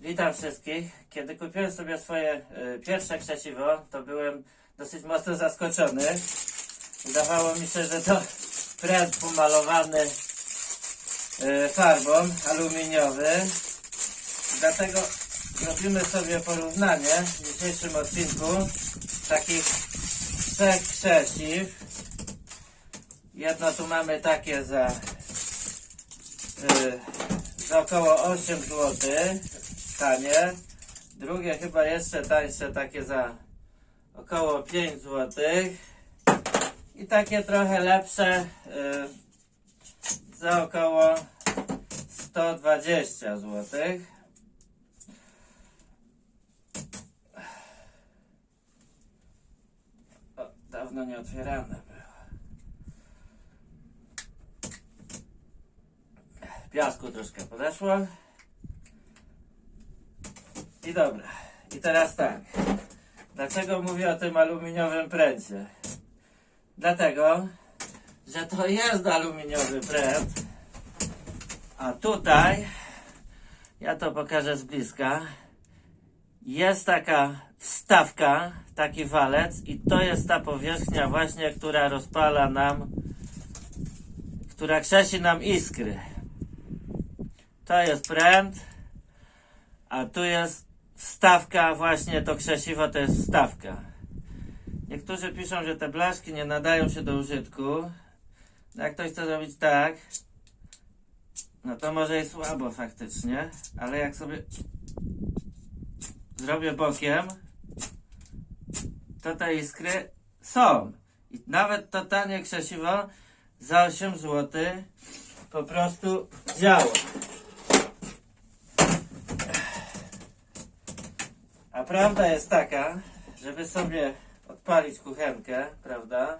Witam wszystkich. Kiedy kupiłem sobie swoje y, pierwsze krzesiwo, to byłem dosyć mocno zaskoczony. Wydawało mi się, że to pręt pomalowany y, farbą aluminiowym. Dlatego robimy sobie porównanie w dzisiejszym odcinku takich trzech krzesiw. Jedno tu mamy takie za, y, za około 8 zł tanie. Drugie chyba jeszcze tańsze, takie za około 5 zł. I takie trochę lepsze y, za około 120 zł. O, dawno nie otwierane było. Piasku troszkę podeszło. I dobra. I teraz tak. Dlaczego mówię o tym aluminiowym pręcie? Dlatego, że to jest aluminiowy pręt. A tutaj, ja to pokażę z bliska, jest taka wstawka, taki walec i to jest ta powierzchnia właśnie, która rozpala nam, która krzesi nam iskry. To jest pręt, a tu jest wstawka, właśnie to krzesiwo to jest wstawka. Niektórzy piszą, że te blaszki nie nadają się do użytku. No Jak ktoś chce zrobić tak, no to może i słabo faktycznie, ale jak sobie zrobię bokiem, to te iskry są. I nawet to tanie krzesiwo za 8 zł po prostu działa. Prawda jest taka, żeby sobie odpalić kuchenkę, prawda?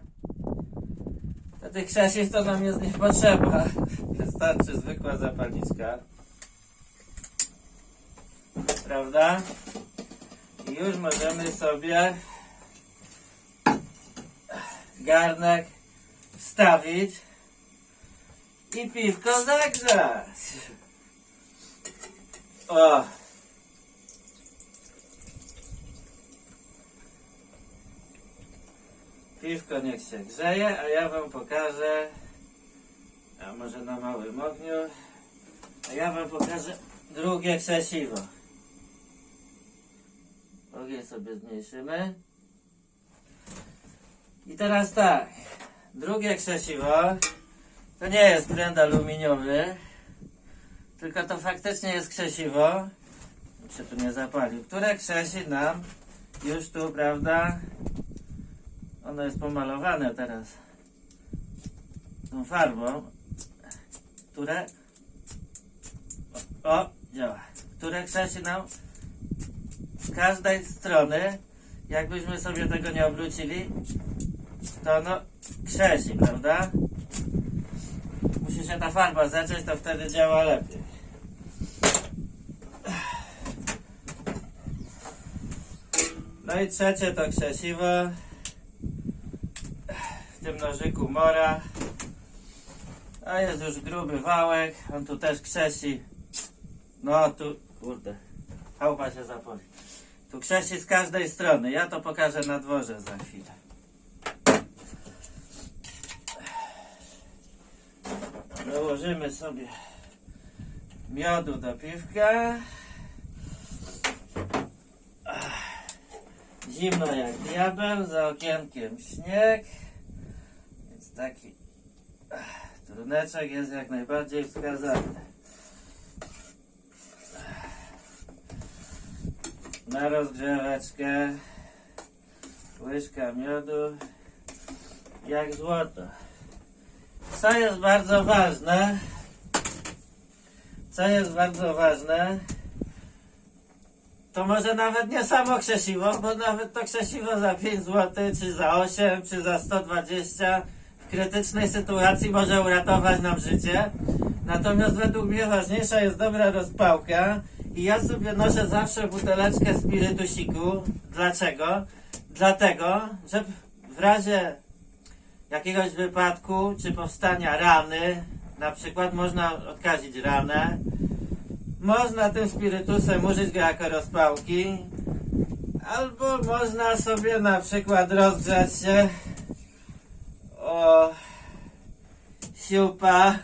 To tych krzesiw to nam jest nie potrzeba. Wystarczy zwykła zapalniczka. Prawda? I już możemy sobie garnek wstawić i piwko zagrzać. O! Piwko niech się grzeje, a ja wam pokażę, a może na małym ogniu, a ja wam pokażę drugie krzesiwo. Ogień sobie zmniejszymy. I teraz tak, drugie krzesiwo to nie jest pręt aluminiowy, tylko to faktycznie jest krzesiwo, się tu nie zapalił, które krzesi nam już tu, prawda, ono jest pomalowane teraz tą farbą, które o, o działa, które krzesi nam z każdej strony, jakbyśmy sobie tego nie obrócili, to ono krzesi, prawda? Musi się ta farba zacząć, to wtedy działa lepiej. No i trzecie to krzesiwo w tym nożyku mora. A jest już gruby wałek, on tu też krzesi. No tu, kurde, chałupa się zapoli. Tu krzesi z każdej strony. Ja to pokażę na dworze za chwilę. Dołożymy sobie miodu do piwka. Zimno jak diabeł, za okienkiem śnieg. Taki truneczek jest jak najbardziej wskazany. Na rozgrzeweczkę łyżka miodu jak złoto. Co jest bardzo ważne, co jest bardzo ważne, to może nawet nie samo krzesiwo, bo nawet to krzesiwo za 5 zł, czy za 8, czy za 120 w krytycznej sytuacji może uratować nam życie. Natomiast według mnie ważniejsza jest dobra rozpałka i ja sobie noszę zawsze buteleczkę spirytusiku. Dlaczego? Dlatego, że w razie jakiegoś wypadku czy powstania rany, na przykład można odkazić ranę, Można tym spirytusem użyć go jako rozpałki, albo można sobie na przykład rozgrzać się o siupa.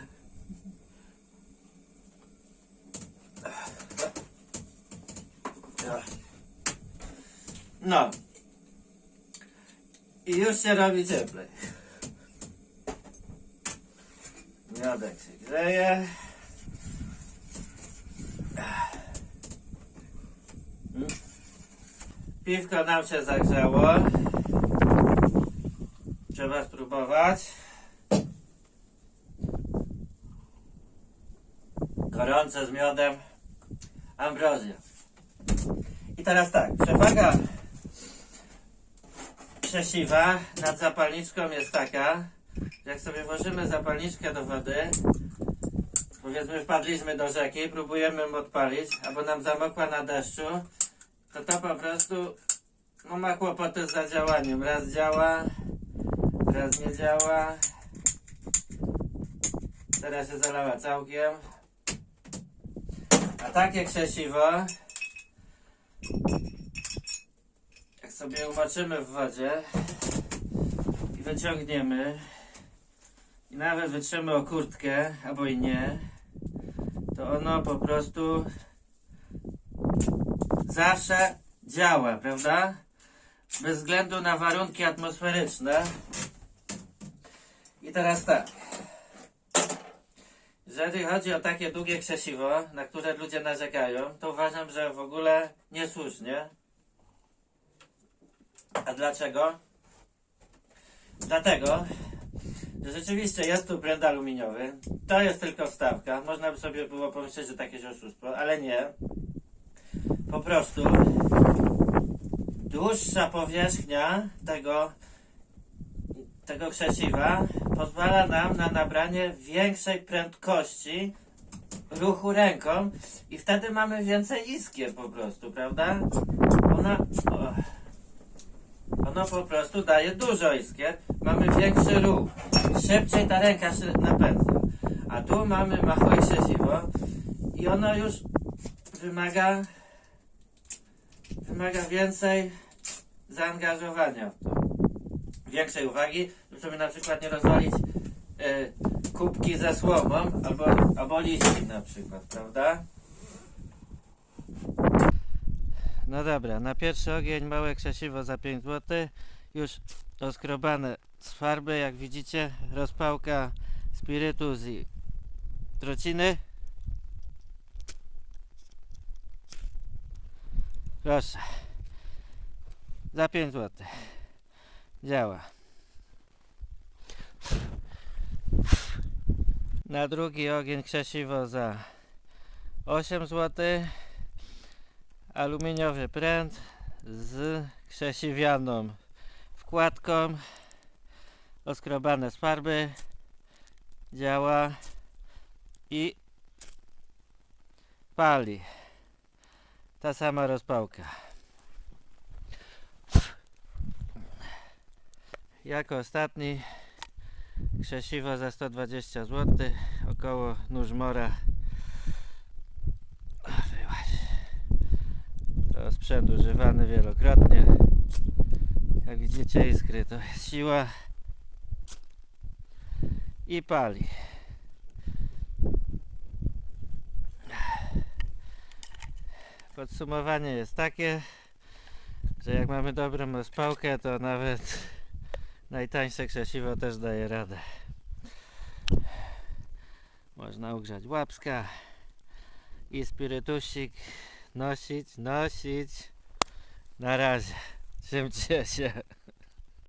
No. I już się robi cieplej. Miodek się grzeje. Piwko nam się zagrzało. Trzeba spróbować. Gorące z miodem. Ambrozja. I teraz tak, przewaga krzesiwa nad zapalniczką jest taka, że jak sobie włożymy zapalniczkę do wody, powiedzmy wpadliśmy do rzeki, próbujemy ją odpalić, albo nam zamokła na deszczu, to to po prostu no, ma kłopoty z zadziałaniem. Raz działa, raz nie działa. Teraz się zalała całkiem. A takie krzesiwo, jak sobie umoczymy w wodzie i wyciągniemy i nawet wytrzemy o kurtkę, albo i nie, to ono po prostu zawsze działa, prawda? Bez względu na warunki atmosferyczne. I teraz tak. Jeżeli chodzi o takie długie krzesiwo, na które ludzie narzekają, to uważam, że w ogóle niesłusznie. A dlaczego? Dlatego, że rzeczywiście jest tu pręt aluminiowy. To jest tylko wstawka. Można by sobie było pomyśleć, że takie jest oszustwo, ale nie. Po prostu dłuższa powierzchnia tego, tego krzesiwa pozwala nam na nabranie większej prędkości ruchu ręką i wtedy mamy więcej iskier po prostu, prawda? Ona... O, ono po prostu daje dużo iskier, mamy większy ruch, szybciej ta ręka się napędza. A tu mamy małe krzesiwo i ono już wymaga wymaga więcej zaangażowania w to. Większej uwagi, żeby na przykład nie rozwalić y, kubki ze słomą albo, albo liści na przykład, prawda? No dobra, na pierwszy ogień małe krzesiwo za 5 zł. Już rozkrobane z farby, jak widzicie, rozpałka spirytus i trociny. Proszę. Za 5 zł. Działa. Na drugi ogień krzesiwo za 8 zł. Aluminiowy pręt z krzesiwianą wkładką. Oskrobane z farby. Działa i pali. Ta sama rozpałka. Jako ostatni krzesiwo za 120 zł około Nużmora O, wyłaź. to sprzęt używany wielokrotnie. Jak widzicie iskry to jest siła. I pali. Podsumowanie jest takie że jak mamy dobrą rozpałkę to nawet najtańsze krzesiwo też daje radę. Można ugrzać łapska i spirytusik nosić, nosić. Na razie. Trzymcie się